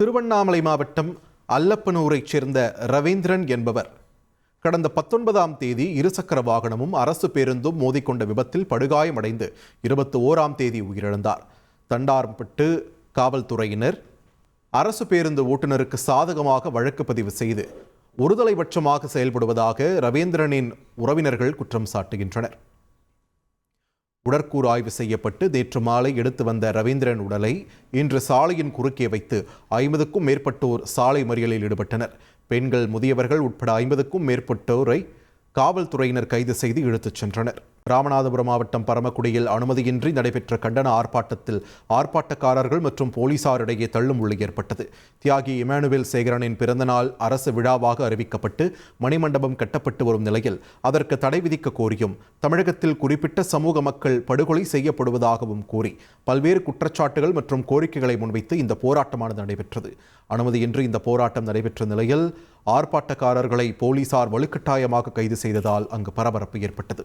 திருவண்ணாமலை மாவட்டம் அல்லப்பனூரைச் சேர்ந்த ரவீந்திரன் என்பவர். கடந்த பத்தொன்பதாம் தேதி இருசக்கர வாகனமும் அரசு பேருந்தும் மோதிக்கொண்ட விபத்தில் படுகாயமடைந்து இருபத்தி ஓராம் தேதி உயிரிழந்தார். தண்டார்பட்டு காவல்துறையினர் அரசு பேருந்து ஓட்டுநருக்கு சாதகமாக வழக்கு பதிவு செய்து ஒருதலைபட்சமாக செயல்படுவதாக ரவீந்திரனின் உறவினர்கள் குற்றம் சாட்டுகின்றனர். உடற்கூறு ஆய்வு செய்யப்பட்டு நேற்று மாலை எடுத்து வந்த ரவீந்திரன் உடலை இன்று சாலையின் குறுக்கே வைத்து ஐம்பதுக்கும் மேற்பட்டோர் சாலை மறியலில் ஈடுபட்டனர். பெண்கள் முதியவர்கள் உட்பட ஐம்பதுக்கும் மேற்பட்டோரை காவல்துறையினர் கைது செய்து இழுத்துச் சென்றனர். ராமநாதபுரம் மாவட்டம் பரமக்குடியில் அனுமதியின்றி நடைபெற்ற கண்டன ஆர்ப்பாட்டத்தில் ஆர்ப்பாட்டக்காரர்கள் மற்றும் போலீசாரிடையே தள்ளுமுள்ளு ஏற்பட்டது. தியாகி இமானுவேல் சேகரனின் பிறந்தநாள் அரசு விழாவாக அறிவிக்கப்பட்டு மணிமண்டபம் கட்டப்பட்டு வரும் நிலையில் அதற்கு தடை விதிக்க கோரியும் தமிழகத்தில் குறிப்பிட்ட சமூக மக்கள் படுகொலை செய்யப்படுவதாகவும் கூறி பல்வேறு குற்றச்சாட்டுகள் மற்றும் கோரிக்கைகளை முன்வைத்து இந்த போராட்டமானது நடைபெற்றது. அனுமதியின்றி இந்த போராட்டம் நடைபெற்ற நிலையில் ஆர்ப்பாட்டக்காரர்களை போலீசார் வலுக்கட்டாயமாக கைது செய்ததால் அங்கு பரபரப்பு ஏற்பட்டது.